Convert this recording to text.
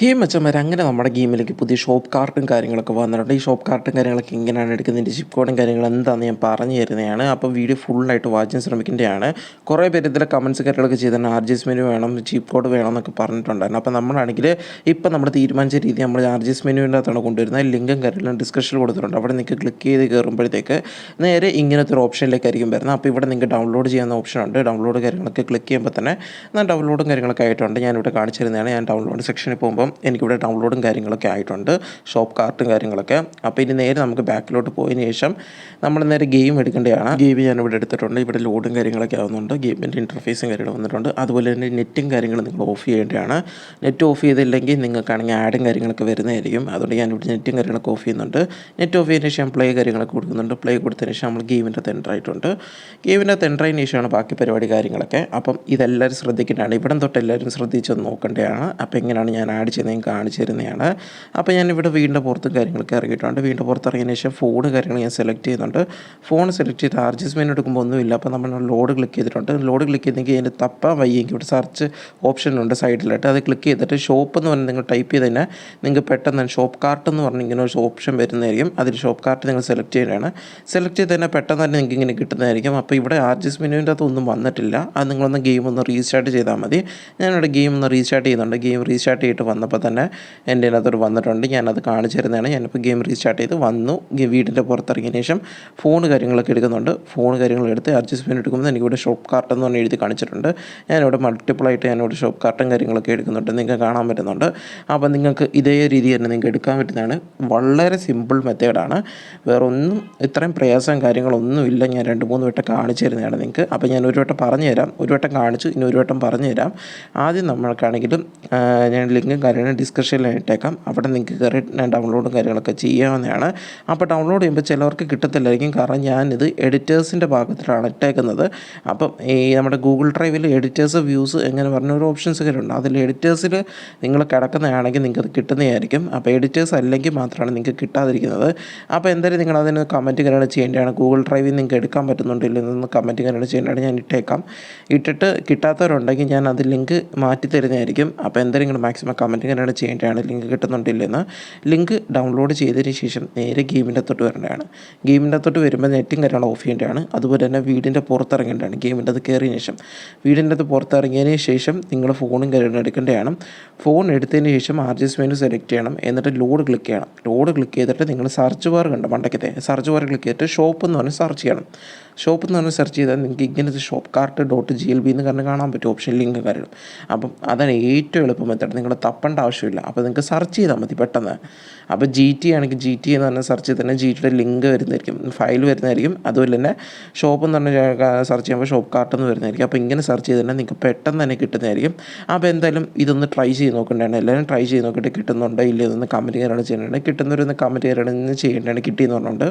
ഹേ മച്ചന്മാരെ അങ്ങനെ നമ്മുടെ ഗെയിമിലേക്ക് പുതിയ ഷോപ്പ് കാർട്ടും കാര്യങ്ങളൊക്കെ വന്നിട്ടുണ്ട്. ഈ ഷോപ്പ് കാർട്ടും കാര്യങ്ങളൊക്കെ എങ്ങനെയാണ് എടുക്കുന്നതിന്റെ ഷിപ്പ് കോഡും കാര്യങ്ങൾ എന്താണെന്ന് ഞാൻ പറഞ്ഞു തരുന്നതാണ്. അപ്പോൾ വീഡിയോ ഫുള്ളായിട്ട് വാച്ചാൻ ശ്രമിക്കേണ്ടതാണ്. കുറേ പേര് ഇതിലെ കമൻസ് കാര്യങ്ങളൊക്കെ ചെയ്തിട്ടുണ്ട്. മെനു വേണം ചീപ്പ് കോഡ് വേണം എന്നൊക്കെ പറഞ്ഞിട്ടുണ്ടായിരുന്നു. അപ്പോൾ നമ്മളാണെങ്കിൽ ഇപ്പം നമ്മൾ തീരുമാനിച്ച രീതി നമ്മൾ ആർ ജി എസ് മെനുവിന്റെ അകത്താണ് കൊണ്ടുവരുന്നത്. ലിങ്കും കാര്യങ്ങളും ഡിസ്ക്രിപ്ഷനിൽ കൊടുത്തിട്ടുണ്ട്. അവിടെ നിങ്ങൾക്ക് ക്ലിക്ക് ചെയ്ത് കയറുമ്പോഴത്തേക്ക് നേരെ ഇങ്ങനത്തെ ഒരു ഓപ്ഷനിലേക്കായിരിക്കും വരുന്നത്. അപ്പോൾ ഇവിടെ നിങ്ങൾക്ക് ഡൗൺലോഡ് ചെയ്യാവുന്ന ഓപ്ഷൻ ഉണ്ട്. ഡൗൺലോഡ് കാര്യങ്ങളൊക്കെ ക്ലിക്ക് ചെയ്യുമ്പോൾ തന്നെ ഞാൻ ഡൗൺലോഡും കാര്യങ്ങളൊക്കെ ആയിട്ടുണ്ട്. ഞാനിവിടെ കാണിച്ചിരുന്നതാണ് ഞാൻ ഡൗൺലോഡ് സെക്ഷനിൽ പോകുമ്പോൾ എനിക്കിവിടെ ഡൗൺലോഡും കാര്യങ്ങളൊക്കെ ആയിട്ടുണ്ട് ഷോപ്പ് കാർട്ടും കാര്യങ്ങളൊക്കെ. അപ്പോൾ ഇനി നേരെ നമുക്ക് ബാക്കിലോട്ട് പോയതിന് ശേഷം നമ്മൾ നേരെ ഗെയിം എടുക്കേണ്ടതാണ്. ഗെയിം ഞാൻ ഇവിടെ എടുത്തിട്ടുണ്ട്. ഇവിടെ ലോഡും കാര്യങ്ങളൊക്കെ ആവുന്നുണ്ട്. ഗെയിമിന്റെ ഇന്റർഫേസും കാര്യങ്ങളും വന്നിട്ടുണ്ട്. അതുപോലെ തന്നെ നെറ്റും കാര്യങ്ങളും നിങ്ങൾ ഓഫ് ചെയ്യേണ്ടതാണ്. നെറ്റ് ഓഫ് ചെയ്തില്ലെങ്കിൽ നിങ്ങൾക്കാണെങ്കിൽ ആഡും കാര്യങ്ങളൊക്കെ വരുന്നതായിരിക്കും. അതുകൊണ്ട് ഞാൻ ഇവിടെ നെറ്റും കാര്യങ്ങളൊക്കെ ഓഫ് ചെയ്യുന്നുണ്ട്. നെറ്റ് ഓഫ് ചെയ്തതിന് ശേഷം പ്ലേ കാര്യങ്ങളൊക്കെ കൊടുക്കുന്നുണ്ട്. പ്ലേ കൊടുത്തതിന് ശേഷം നമ്മൾ ഗെയിമിന്റെ തെൻഡറായിട്ടുണ്ട് ഗെയിമിന്റെ ആയതിന് ശേഷമാണ് ബാക്കി പരിപാടി കാര്യങ്ങളൊക്കെ. അപ്പം ഇതെല്ലാവരും ശ്രദ്ധിക്കേണ്ടതാണ്. ഇവിടം തൊട്ട് എല്ലാവരും ശ്രദ്ധിച്ചൊന്ന് നോക്കേണ്ടതാണ്. അപ്പോൾ എങ്ങനെയാണ് ഞാൻ ആഡ് ചെയ്യുന്നത് ഞാൻ കാണിച്ചു തരുന്നതാണ് അപ്പോൾ ഞാൻ ഇവിടെ വീടിന്റെ പുറത്തും കാര്യങ്ങളൊക്കെ ഇറങ്ങിയിട്ടുണ്ട്. വീടിന്റെ പുറത്ത് ഇറങ്ങിയതിന് ശേഷം ഫോൺ കാര്യങ്ങൾ ഞാൻ സെലക്ട് ചെയ്യുന്നുണ്ട്. ഫോൺ സെലക്ട് ചെയ്ത് ആർ മെനു എടുക്കുമ്പോൾ ഒന്നുമില്ല. അപ്പോൾ നമ്മൾ ലോഡ് ക്ലിക്ക് ചെയ്തിട്ടുണ്ട്. ലോഡ് ക്ലിക്ക് ചെയ്തെങ്കിൽ അതിന്റെ തപ്പാൻ വയ്യെങ്കിൽ ഇവിടെ സെർച്ച് ഓപ്ഷനുണ്ട് സൈഡിലായിട്ട് അത് ക്ലിക്ക് ചെയ്തിട്ട് ഷോപ്പ് എന്ന് പറഞ്ഞ് നിങ്ങൾ ടൈപ്പ് ചെയ്ത് തന്നെ നിങ്ങൾക്ക് പെട്ടെന്ന് ഷോപ്പ് കാർട്ട് എന്ന് പറഞ്ഞ് ഇങ്ങനെ ഒരു ഓപ്ഷൻ വരുന്നതായിരിക്കും. അതിൽ ഷോപ്പ് കാർട്ട് നിങ്ങൾ സെലക്ട് ചെയ്യുകയാണ് സെലക്ട് ചെയ്ത് തന്നെ പെട്ടെന്ന് തന്നെ നിങ്ങൾക്ക് ഇങ്ങനെ കിട്ടുന്നതായിരിക്കും. അപ്പോൾ ഇവിടെ ആർ ജി എസ് മെനുവിന്റെ അകത്ത് ഒന്നും വന്നിട്ടില്ല. അത് നിങ്ങളൊന്ന് ഗെയിം ഒന്ന് റീസ്റ്റാർട്ട് ചെയ്താൽ മതി. ഞാനിവിടെ ഗെയിം ഒന്ന് റീസ്റ്റാർട്ട് ചെയ്യുന്നുണ്ട്. ഗെയിം റീസ്റ്റാർട്ട് ചെയ്തിട്ട് വന്നപ്പോൾ തന്നെ എന്റെ അതിനകത്തോട്ട് വന്നിട്ടുണ്ട്. ഞാനത് കാണിച്ചു തരുന്നതാണ് ഞാനിപ്പോൾ ഗെയിം റീസ്റ്റാർട്ട് ചെയ്ത് വന്നു. വീടിന്റെ പുറത്തിറങ്ങിയതിന് ശേഷം ഫോൺ കാര്യങ്ങളൊക്കെ എടുക്കുന്നുണ്ട്. ഫോൺ കാര്യങ്ങൾ എടുത്ത് അഡ്ജസ്റ്റ്മെന്റ് എടുക്കുമ്പോൾ എനിക്കിവിടെ ഷോപ്പ് കാർട്ട് എന്ന് പറഞ്ഞ് എഴുതി കാണിച്ചിട്ടുണ്ട്. ഞാനിവിടെ മൾട്ടിപ്പിൾ ആയിട്ട് ഞാനിവിടെ ഷോപ്പ് കാർട്ടും കാര്യങ്ങളൊക്കെ എടുക്കുന്നുണ്ട്. നിങ്ങൾക്ക് കാണാൻ പറ്റുന്നുണ്ട്. അപ്പോൾ നിങ്ങൾക്ക് ഇതേ രീതി തന്നെ നിങ്ങൾക്ക് എടുക്കാൻ പറ്റുന്നതാണ്. വളരെ സിമ്പിൾ മെത്തേഡാണ് വേറെ ഒന്നും ഇത്രയും പ്രയാസം കാര്യങ്ങളൊന്നും ഇല്ല. ഞാൻ രണ്ട് മൂന്ന് വട്ടം കാണിച്ചു തരുന്നതാണ് നിങ്ങൾക്ക്. അപ്പോൾ ഞാൻ ഒരു വട്ടം പറഞ്ഞു തരാം ഒരു വട്ടം കാണിച്ചു. ഇനി ഒരു വട്ടം പറഞ്ഞു തരാം ആദ്യം നമ്മൾക്കാണെങ്കിലും ഞാൻ ലിങ്കും കാര്യങ്ങളും ഡിസ്ക്രിപ്ഷനിൽ ഇട്ടേക്കാം. അവിടെ നിങ്ങൾക്ക് കയറി ഡൗൺലോഡും കാര്യങ്ങളൊക്കെ ചെയ്യാവുന്നതാണ്. അപ്പോൾ ഡൗൺലോഡ് ചെയ്യുമ്പോൾ ചിലവർക്ക് കിട്ടത്തില്ലായിരിക്കും. കാരണം ഞാനിത് എഡിറ്റേഴ്സിന്റെ ഭാഗത്തിലാണ് ഇട്ടേക്കുന്നത്. അപ്പം ഈ നമ്മുടെ ഗൂഗിൾ ഡ്രൈവിൽ എഡിറ്റേഴ്സ് വ്യൂസ് എങ്ങനെ പറഞ്ഞ ഒരു ഓപ്ഷൻസ് ഒക്കെ ഉണ്ട്. അതിൽ എഡിറ്റേഴ്സിൽ നിങ്ങൾ കിടക്കുന്നതാണെങ്കിൽ നിങ്ങൾക്ക് അത് കിട്ടുന്നതായിരിക്കും. അപ്പോൾ എഡിറ്റേഴ്സ് അല്ലെങ്കിൽ മാത്രമാണ് നിങ്ങൾക്ക് കിട്ടാതിരിക്കുന്നത്. അപ്പോൾ എന്തായാലും നിങ്ങൾ അതിന് കമന്റ് കാര്യങ്ങൾ ചെയ്യേണ്ടതാണ്. ഗൂഗിൾ ഡ്രൈവിൽ നിങ്ങൾക്ക് എടുക്കാൻ പറ്റുന്നുണ്ടല്ലോ ഇല്ലെന്ന് കമന്റ് കാര്യങ്ങൾ ചെയ്യേണ്ടതാണ്. ഞാൻ ഇട്ടേക്കാം. ഇട്ടിട്ട് കിട്ടാത്തവരുണ്ടെങ്കിൽ ഞാൻ അത് ലിങ്ക് മാറ്റി തരുന്നതായിരിക്കും അപ്പോൾ എന്തായാലും നിങ്ങൾ മാക്സിമം കമന്റ് കാര്യങ്ങൾ ചെയ്യേണ്ടതാണ് ലിങ്ക് കിട്ടുന്നുണ്ടില്ലെന്ന് ലിങ്ക് ഡൗൺലോഡ് ചെയ്തതിന് ശേഷം നേരെ ഗെയിമിന്റെ അകത്തോട്ട് വരേണ്ടതാണ്. ഗെയിമിന്റെ അകത്തോട്ട് വരുമ്പോൾ നെറ്റും കാര്യങ്ങൾ ഓഫ് ചെയ്യേണ്ടതാണ്. അതുപോലെ തന്നെ വീടിന്റെ പുറത്തിറങ്ങേണ്ടതാണ്. ഗെയിമിന്റെ അത് കയറിയതിന് ശേഷം. വീടിന്റെ അത് പുറത്തിറങ്ങിയതിന് ശേഷം നിങ്ങൾ ഫോണും കാര്യങ്ങളും എടുക്കേണ്ടതാണ് ഫോൺ എടുത്തതിന് ശേഷം R G S menu select ചെയ്യണം. എന്നിട്ട് ലോഡ് ക്ലിക്ക് ചെയ്യണം. ലോഡ് ക്ലിക്ക് ചെയ്തിട്ട് നിങ്ങൾ സെർച്ച് ബാർ കണ്ടോ മണ്ടക്കത്തെ സെർച്ച് ബാർ ക്ലിക്ക് ചെയ്തിട്ട് ഷോപ്പ് എന്ന് പറഞ്ഞ് സെർച്ച് ചെയ്യണം. ഷോപ്പ് എന്ന് പറഞ്ഞ് സെർച്ച് ചെയ്താൽ നിങ്ങൾക്ക് ഇങ്ങനത്തെ shop cart dot G L B എന്ന് കാരണം കാണാൻ പറ്റും. ഓപ്ഷൻ ലിങ്ക് കാര്യം അപ്പം അതാണ് ഏറ്റവും എളുപ്പം മെത്തേഡ് നിങ്ങൾ തപ്പേണ്ട ആവശ്യമില്ല. അപ്പോൾ നിങ്ങൾക്ക് സെർച്ച് ചെയ്താൽ മതി പെട്ടെന്ന്. അപ്പോൾ ജി ടി ആണെങ്കിൽ ജി ടി എന്ന് പറഞ്ഞ സെർച്ച് ചെയ്ത് തന്നെ ജി ടിയുടെ ലിങ്ക് വരുന്നതായിരിക്കും. ഫയൽ വരുന്നതായിരിക്കും. അതുപോലെ തന്നെ ഷോപ്പ് എന്ന് പറഞ്ഞ സെർച്ച് ചെയ്യുമ്പോൾ ഷോപ്പ് കാർട്ട് എന്ന് വരുന്നതായിരിക്കും. അപ്പോൾ ഇങ്ങനെ സെർച്ച് ചെയ്ത് തന്നെ നിങ്ങൾക്ക് പെട്ടെന്ന് തന്നെ കിട്ടുന്നതായിരിക്കും. അപ്പോൾ എന്തായാലും ഇതൊന്ന് ട്രൈ ചെയ്ത് നോക്കേണ്ടതാണ്. എല്ലാവരും ട്രൈ ചെയ്ത് നോക്കിയിട്ട് കിട്ടുന്നുണ്ടോ ഇല്ലയോ എന്ന് കമന്റ് ചെയ്യാനാണ് ചെയ്യേണ്ടത് കിട്ടുന്നവരൊന്ന് കമന്റ് ചെയ്യാനാണ് ചെയ്യേണ്ടതാണ് കിട്ടിയെന്ന് പറഞ്ഞുകൊണ്ട്